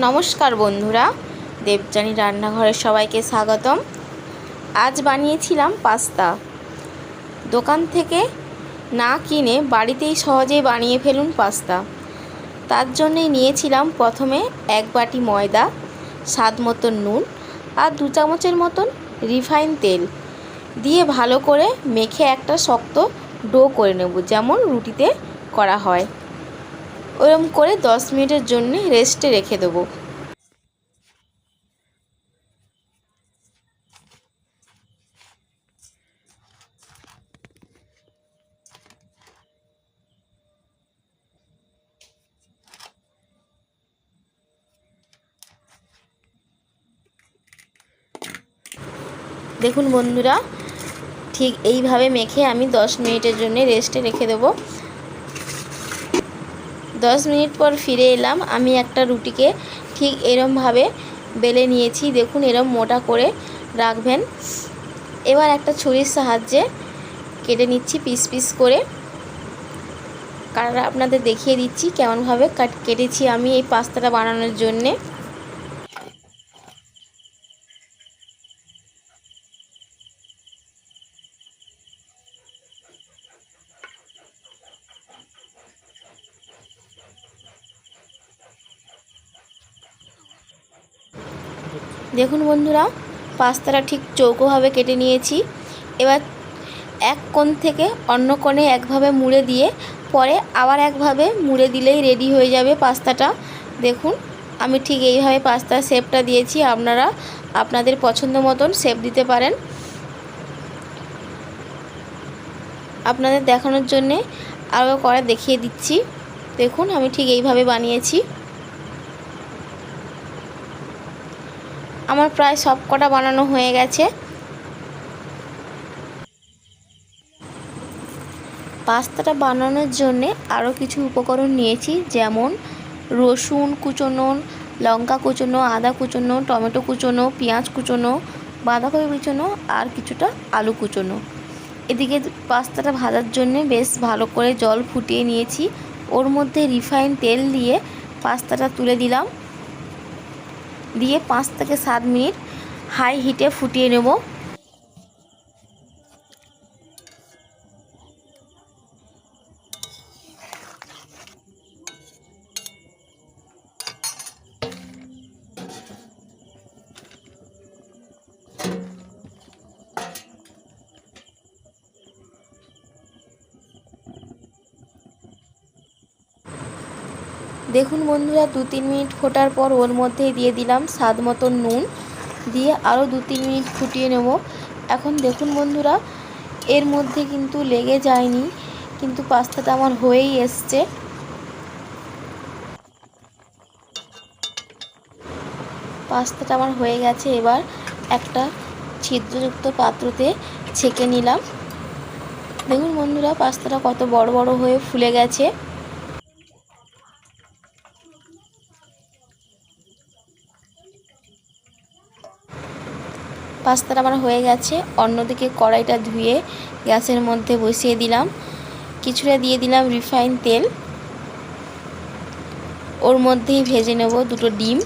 নমস্কার বন্ধুরা, দেবযানী রান্নাঘরের সবাইকে স্বাগতম। আজ বানিয়েছিলাম পাস্তা। দোকান থেকে না কিনে বাড়িতেই সহজেই বানিয়ে ফেলুন পাস্তা। তার জন্যই নিয়েছিলাম প্রথমে এক বাটি ময়দা, স্বাদ মতন নুন আর দু চামচের মতন রিফাইন তেল দিয়ে ভালো করে মেখে একটা শক্ত ডো করে নেব, যেমন রুটিতে করা হয়। ওরম করে দশ মিনিটের জন্য রেস্টে রেখে দেবো। দেখুন বন্ধুরা, ঠিক এইভাবে মেখে আমি দশ মিনিটের জন্য রেস্টে রেখে দেবো। দশ মিনিট পর ফিরে এলাম। আমি একটা রুটিকে ঠিক এরমভাবে বেলে নিয়েছি। দেখুন, এরম মোটা করে রাখবেন। এবার একটা ছুরির সাহায্যে কেটে নিচ্ছি পিস পিস করে। কারণ আপনাদের দেখিয়ে দিচ্ছি কেমনভাবে কাট, কেটেছি আমি এই পাস্তাটা বানানোর জন্যে। দেখুন বন্ধুরা, পাস্তাটা ঠিক চৌকোভাবে কেটে নিয়েছি। এবার এক কোণ থেকে অন্য কোণে একভাবে মুড়ে দিয়ে, পরে আবার একভাবে মুড়ে দিলেই রেডি হয়ে যাবে পাস্তাটা। দেখুন, আমি ঠিক এইভাবে পাস্তার শেপটা দিয়েছি, আপনারা আপনাদের পছন্দ মতন শেপ দিতে পারেন। আপনাদের দেখানোর জন্যে আরও করে দেখিয়ে দিচ্ছি। দেখুন, আমি ঠিক এইভাবে বানিয়েছি। আমার প্রায় সব কটা বানানো হয়ে গেছে। পাস্তাটা বানানোর জন্যে আরও কিছু উপকরণ নিয়েছি, যেমন রসুন কুচোনো, লঙ্কা কুচোনো, আদা কুচোনো, টমেটো কুচোনো, পেঁয়াজ কুচোনো, বাঁধাকপি কুচোনো আর কিছুটা আলু কুচোনো। এদিকে পাস্তাটা ভাজার জন্য বেশ ভালো করে জল ফুটিয়ে নিয়েছি। ওর মধ্যে রিফাইন তেল দিয়ে পাস্তাটা তুলে দিলাম। দিয়ে পাঁচ থেকে সাত মিনিট হাই হিটে ফুটিয়ে নেব। দেখুন বন্ধুরা, দু তিন মিনিট ফোটার পর ওর মধ্যেই দিয়ে দিলাম স্বাদ মতন নুন। দিয়ে আরও দু তিন মিনিট ফুটিয়ে নেব। এখন দেখুন বন্ধুরা, এর মধ্যে কিন্তু লেগে যায়নি, কিন্তু পাস্তাটা আমার হয়েই এসছে। পাস্তাটা আমার হয়ে গেছে, এবার একটা ছিদ্রযুক্ত পাত্রতে ছেঁকে নিলাম। দেখুন বন্ধুরা, পাস্তাটা কত বড় বড় হয়ে ফুলে গেছে। পাস্তাটা আমার হয়ে গেছে। অন্যদিকে কড়াইটা ধুয়ে গ্যাসের মধ্যে বসিয়ে দিলাম। কিছুটা দিয়ে দিলাম রিফাইন তেল। ওর মধ্যেই ভেজে নেব দুটো ডিম।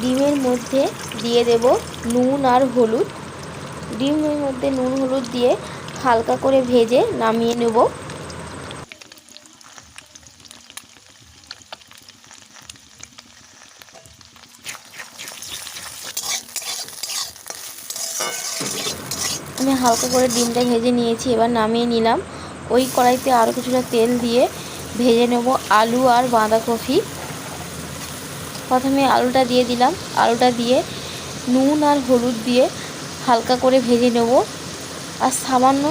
ডিমের মধ্যে দিয়ে দেব নুন আর হলুদ। ডিমের মধ্যে নুন, হলুদ দিয়ে হালকা করে ভেজে নামিয়ে নেব। আমি হালকা করে ডিমটা ভেজে নিয়েছি, এবার নামিয়ে নিলাম। ওই কড়াইতে আরও কিছুটা তেল দিয়ে ভেজে নেব আলু আর বাঁধাকপি। প্রথমে আলুটা দিয়ে দিলাম। আলুটা দিয়ে নুন আর হলুদ দিয়ে হালকা করে ভেজে নেব। আর সামান্য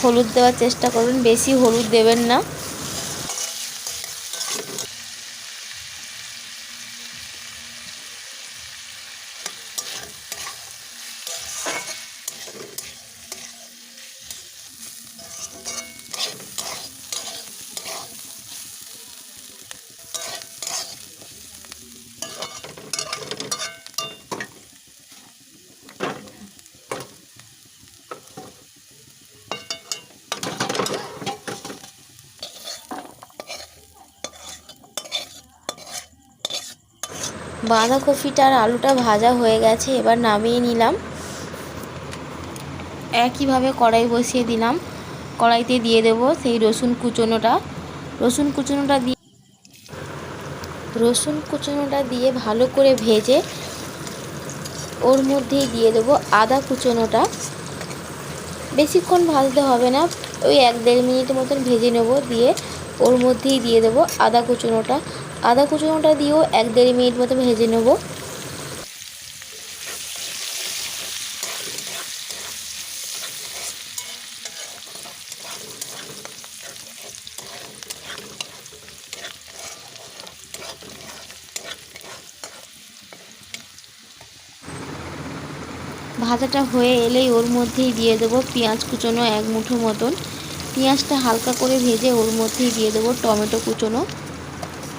হলুদ দেওয়ার চেষ্টা করবেন বেশি হলুদ দেবেন না। বাঁধাকপিটা আর আলুটা ভাজা হয়ে গেছে, এবার নামিয়ে নিলাম। একইভাবে কড়াই বসিয়ে দিলাম। কড়াইতে দিয়ে দেব সেই রসুন কুচোনোটা। রসুন কুচোনোটা দিয়ে রসুন কুচোনোটা দিয়ে ভালো করে ভেজে ওর মধ্যেই দিয়ে দেবো আদা কুচোনোটা। বেশিক্ষণ ভাজতে হবে না, ওই এক দেড় মিনিট মতন ভেজে নেব, দিয়ে ওর মধ্যেই দিয়ে দেবো আদা কুচোনোটা। আদা কুচোনোটা দিয়েও এক দেড় মিনিট মতো ভেজে নেব। ভাজাটা হয়ে এলেই ওর মধ্যেই দিয়ে দেবো পেঁয়াজ কুচোনো এক মুঠো মতন। পেঁয়াজটা হালকা করে ভেজে ওর মধ্যেই দিয়ে দেবো টমেটো কুচোনো।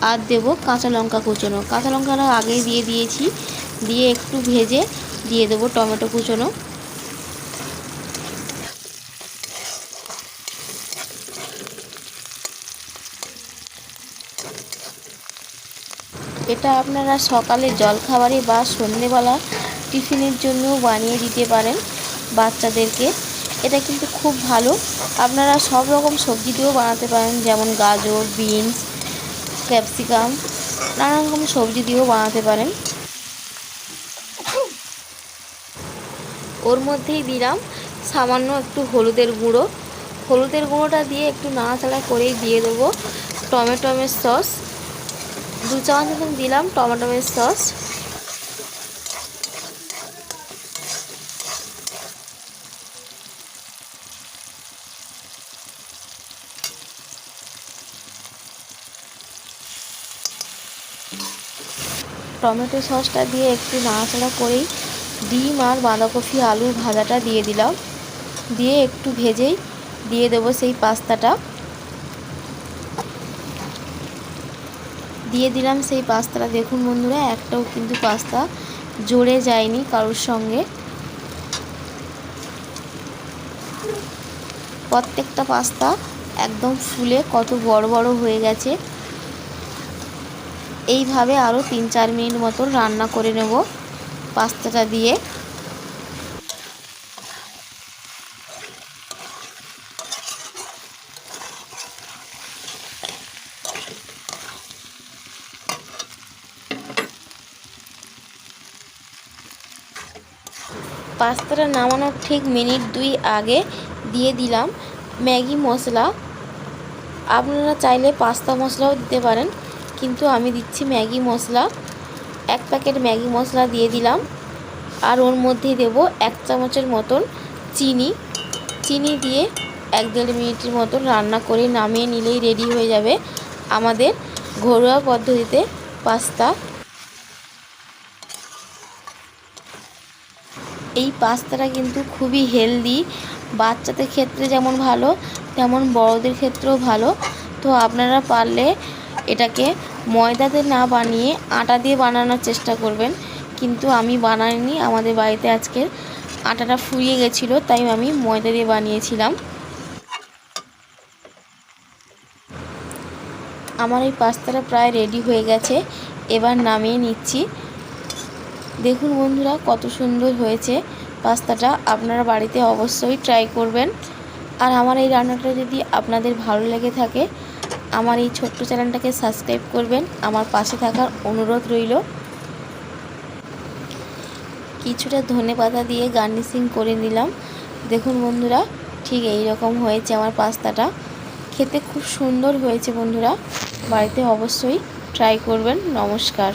আর দেবো কাঁচা লঙ্কা কুচোনো। কাঁচা লঙ্কাটা আগেই দিয়ে দিয়েছি। দিয়ে একটু ভেজে দিয়ে দেবো টমেটো কুচোনো। এটা আপনারা সকালে জলখাবারে বা সন্ধেবেলা টিফিনের জন্যও বানিয়ে দিতে পারেন বাচ্চাদেরকে। এটা কিন্তু খুব ভালো। আপনারা সব রকম সবজি দিয়েও বানাতে পারেন, যেমন গাজর, বিনস ক্যাপসিকাম, নানা রকম সবজি দিয়েও বানাতে পারেন। ওর মধ্যেই দিলাম সামান্য একটু হলুদের গুঁড়ো। হলুদের গুঁড়োটা দিয়ে একটু নাড়াচাড়া করেই দিয়ে দেবো টমেটোমের সস। দু চামচ দিলাম টমেটোমের সস। টমেটো সসটা দিয়ে একটু নাড়াচাড়া করেই ডিম আর বাঁধাকপি, আলু ভাজাটা দিয়ে দিলাম। দিয়ে একটু ভেজেই দিয়ে দেবো সেই পাস্তাটা। দিয়ে দিলাম সেই পাস্তাটা। দেখুন বন্ধুরা, একটাও কিন্তু পাস্তা জোরে যায়নি কারোর সঙ্গে। প্রত্যেকটা পাস্তা একদম ফুলে কত বড় বড় হয়ে গেছে। এইভাবে আরও তিন চার মিনিট মতন রান্না করে নেব পাস্তাটা দিয়ে। পাস্তাটা নামানোর ঠিক মিনিট দুই আগে দিয়ে দিলাম ম্যাগি মশলা। আপনারা চাইলে পাস্তা মশলাও দিতে পারেন। কিন্তু আমি দিচ্ছি ম্যাগি মশলা। এক প্যাকেট ম্যাগি মশলা দিয়ে দিলাম। আর ওর মধ্যেই দেব এক চামচের মতন চিনি। চিনি দিয়ে এক দেড় মিনিটের মতন রান্না করে নামিয়ে নিলেই রেডি হয়ে যাবে আমাদের ঘরোয়া পদ্ধতিতে পাস্তা। এই পাস্তাটা কিন্তু খুবই হেলদি। বাচ্চাদের ক্ষেত্রে যেমন ভালো, তেমন বড়দের ক্ষেত্রেও ভালো। তো আপনারা পারলে এটাকে ময়দাতে না বানিয়ে আটা দিয়ে বানানোর চেষ্টা করবেন। কিন্তু আমি বানাইনি, আমাদের বাড়িতে আজকে আটাটা ফুরিয়ে গেছিল, তাই আমি ময়দা দিয়ে বানিয়েছিলাম। আমার এই পাস্তাটা প্রায় রেডি হয়ে গেছে, এবার নামিয়ে নিচ্ছি। দেখুন বন্ধুরা, কত সুন্দর হয়েছে পাস্তাটা, আপনারা বাড়িতে অবশ্যই ট্রাই করবেন। আর আমার এই রান্নাটা যদি আপনাদের ভালো লেগে থাকে আমার এই ছোট্ট চ্যানেলটাকে সাবস্ক্রাইব করবেন। আমার পাশে থাকার অনুরোধ রইল। কিছুটা ধনে পাতা দিয়ে গার্নিশিং করে নিলাম। দেখুন বন্ধুরা, ঠিক এই রকম হয়েছে আমার পাস্তাটা। খেতে খুব সুন্দর হয়েছে বন্ধুরা। বাড়িতে অবশ্যই ট্রাই করবেন। নমস্কার।